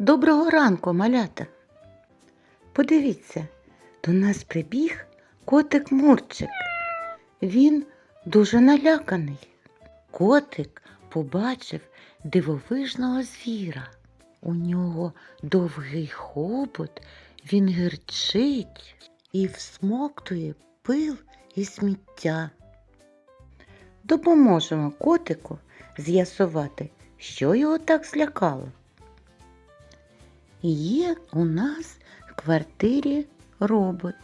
Доброго ранку, малята. Подивіться, до нас прибіг котик Мурчик. Він дуже наляканий. Котик побачив дивовижного звіра. У нього довгий хобот, він гирчить і всмоктує пил і сміття. Допоможемо котику з'ясувати, що його так злякало. Є у нас в квартирі робот.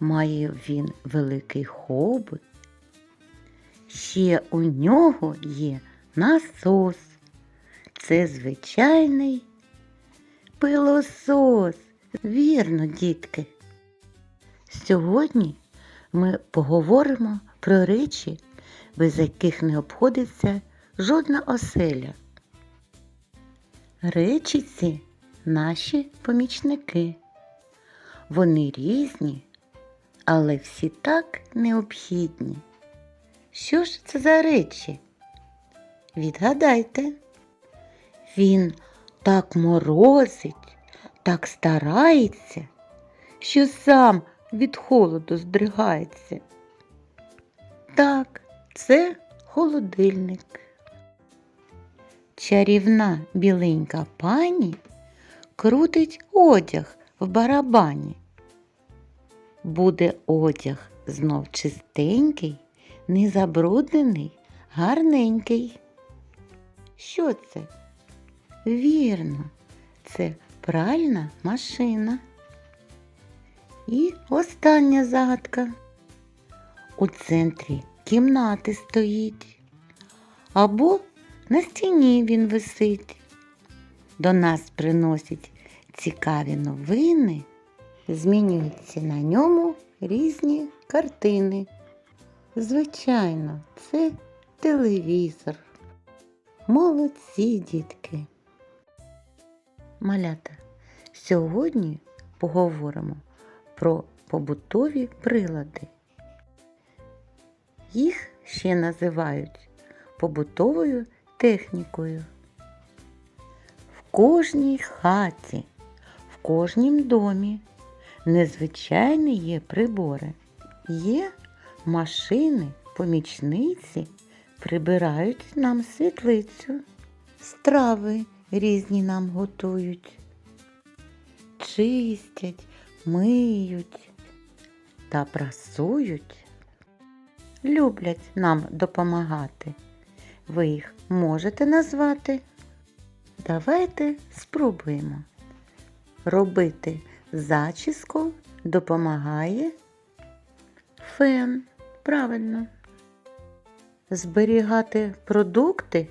Має він великий хобот. Ще у нього є насос. Це звичайний пилосос. Вірно, дітки. Сьогодні ми поговоримо про речі, без яких не обходиться жодна оселя. Речі ці наші помічники. Вони різні, але всі так необхідні. Що ж це за речі? Відгадайте. Він так морозить, так старається, що сам від холоду здригається. Так, це холодильник. Чарівна біленька пані крутить одяг в барабані. Буде одяг знов чистенький, незабруднений, гарненький. Що це? Вірно, це пральна машина. І остання загадка. У центрі кімнати стоїть. Або на стіні він висить. До нас приносять цікаві новини, змінюються на ньому різні картини. Звичайно, це телевізор. Молодці дітки. Малята, сьогодні поговоримо про побутові прилади. Їх ще називають побутовою технікою. Кожній хаті, в кожнім домі незвичайні є прибори. Є машини, помічниці, прибирають нам світлицю, страви різні нам готують, чистять, миють та прасують. Люблять нам допомагати. Ви їх можете назвати? Давайте спробуємо. Робити зачіску допомагає фен. Правильно. Зберігати продукти?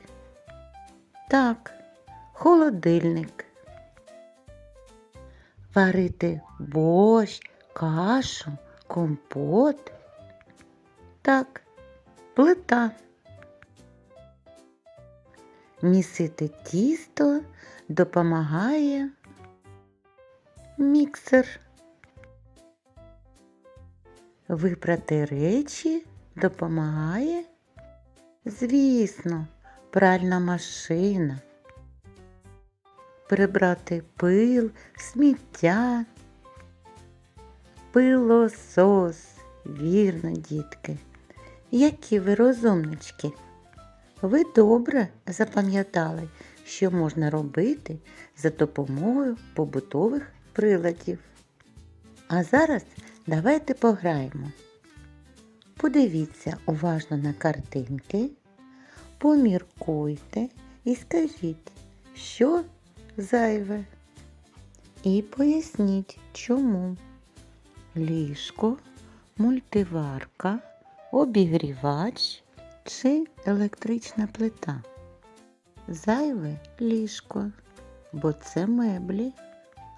Так, холодильник. Варити борщ, кашу, компот? Так, плита. Місити тісто допомагає міксер. Випрати речі допомагає, звісно, пральна машина. Прибрати пил, сміття, пилосос, вірно, дітки. Які ви розумнички. Ви добре запам'ятали, що можна робити за допомогою побутових приладів. А зараз давайте пограємо. Подивіться уважно на картинки, поміркуйте і скажіть, що зайве. І поясніть, чому ліжко, мультиварка, обігрівач чи електрична плита. Зайве ліжко, бо це меблі,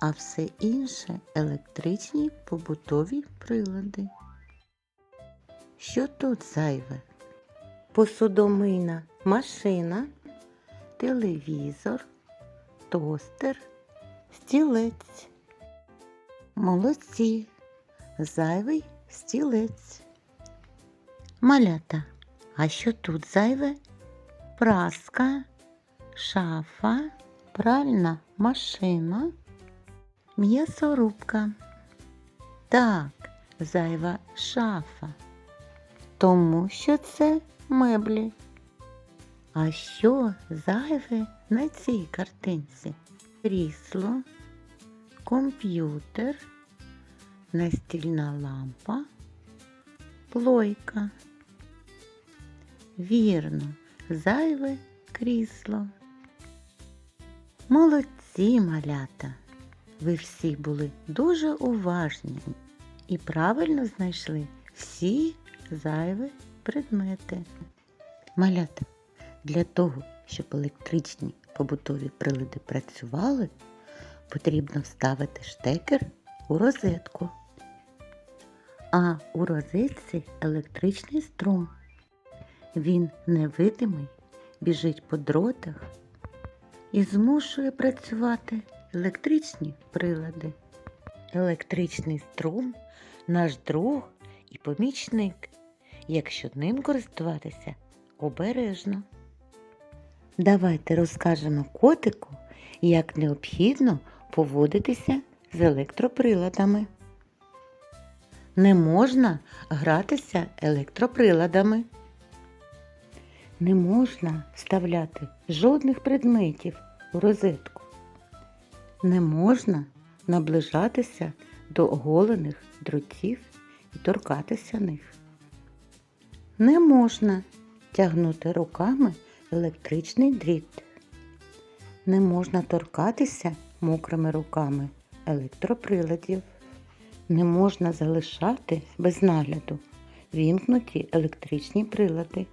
а все інше електричні побутові прилади. Що тут зайве? Посудомийна машина, телевізор, тостер, стілець. Молодці. Зайвий стілець. Малята. А що тут зайве? Праска, шафа, пральна машина, м'ясорубка. Так, зайва шафа. Тому що це меблі. А що зайве на цій картинці? Крісло, комп'ютер, настільна лампа, плойка. Вірно, зайве крісло. Молодці малята! Ви всі були дуже уважні і правильно знайшли всі зайві предмети. Малята, для того, щоб електричні побутові прилади працювали, потрібно вставити штекер у розетку. А у розетці електричний струм. Він невидимий, біжить по дротах і змушує працювати електричні прилади. Електричний струм наш друг і помічник, якщо ним користуватися обережно. Давайте розкажемо котику, як необхідно поводитися з електроприладами. Не можна гратися електроприладами. Не можна вставляти жодних предметів у розетку. Не можна наближатися до оголених дротів і торкатися них. Не можна тягнути руками електричний дріт. Не можна торкатися мокрими руками електроприладів. Не можна залишати без нагляду вімкнуті електричні прилади.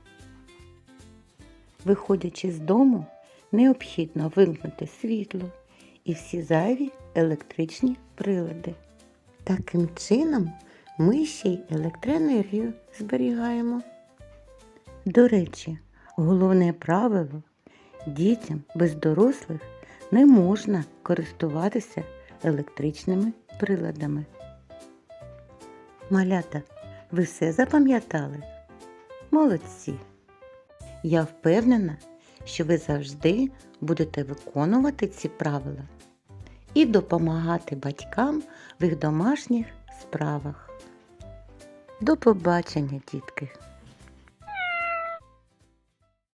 Виходячи з дому, необхідно вимкнути світло і всі зайві електричні прилади. Таким чином ми ще й електроенергію зберігаємо. До речі, головне правило дітям без дорослих не можна користуватися електричними приладами. Малята, ви все запам'ятали? Молодці! Я впевнена, що ви завжди будете виконувати ці правила і допомагати батькам в їх домашніх справах. До побачення, дітки!